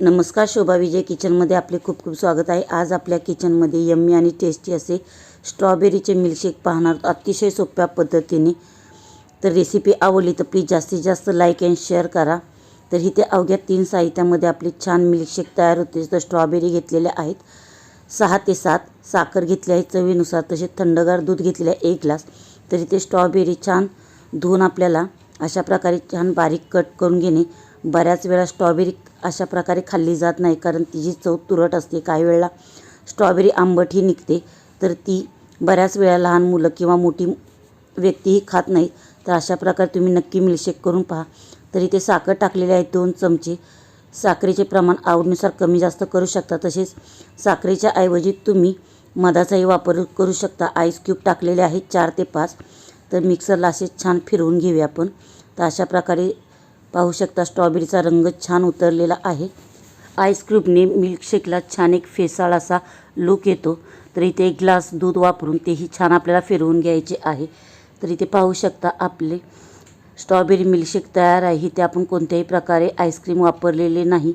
नमस्कार शोभा विजय किचनमध्ये आपले खूप खूप स्वागत आहे. आज आपल्या किचनमध्ये यम्मी आणि टेस्टी असे स्ट्रॉबेरीचे मिल्कशेक पाहणार अतिशय सोप्या पद्धतीने. तर रेसिपी आवडली तर प्लीज जास्तीत जास्त लाईक अँड शेअर करा. तर इथे अवघ्या तीन साहित्यामध्ये आपले छान मिल्कशेक तयार होते. तर स्ट्रॉबेरी घेतलेल्या आहेत. सहा ते सात. साखर घेतली आहे चवीनुसार. तसे थंडगार दूध घेतलेले आहे एक ग्लास. तर इथे स्ट्रॉबेरी छान धुवून आपल्याला अशा प्रकारे छान बारीक कट करून घेणे. बऱ्याच वेळा स्ट्रॉबेरी अशा प्रकारे खाल्ली जात नाही कारण तिची चव तुरट असते. काही वेळेला स्ट्रॉबेरी आंबटही निघते तर ती बऱ्याच वेळा लहान मुलं किंवा मोठी व्यक्तीही खात नाही. तर अशा प्रकारे तुम्ही नक्की मिल्कशेक करून पहा. तर इथे साखर टाकलेले आहे दोन चमचे. साखरेचे प्रमाण आवडीनुसार कमी जास्त करू शकता. तसेच साखरेच्या ऐवजी तुम्ही मधाचाही वापर करू शकता. आईस क्यूब टाकलेले आहेत चार ते पाच. तर मिक्सरला असे छान फिरवून घेऊया आपण. तर अशा प्रकारे पाहू शकता स्ट्रॉबेरीचा रंग छान उतरलेला आहे. आईस मिल्कशेकला छान एक फेसाळ असा लुक येतो. तर इथे एक ग्लास दूध वापरून तेही छान आपल्याला फिरवून घ्यायचे आहे. तर इथे पाहू शकता आपले स्ट्रॉबेरी मिल्कशेक तयार आहे. इथे आपण कोणत्याही प्रकारे आईस्क्रीम वापरलेले नाही.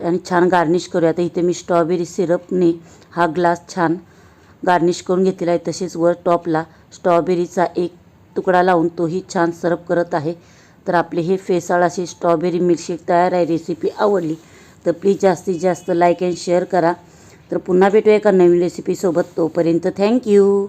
आणि छान गार्निश करूया तर इथे मी स्ट्रॉबेरी सिरपने हा ग्लास छान गार्निश करून घेतलेला आहे. तसेच वर टॉपला स्ट्रॉबेरीचा एक तुकडा लावून तोही छान सरप करत आहे. तर आपले हे फेसाळ असे स्ट्रॉबेरी मिल्कशेक तयार आहे रेसिपी आवडली. तर प्लीज जास्तीत जास्त लाईक अँड शेअर करा. तर पुन्हा भेटूया एका नवीन रेसिपीसोबत तोपर्यंत थँक्यू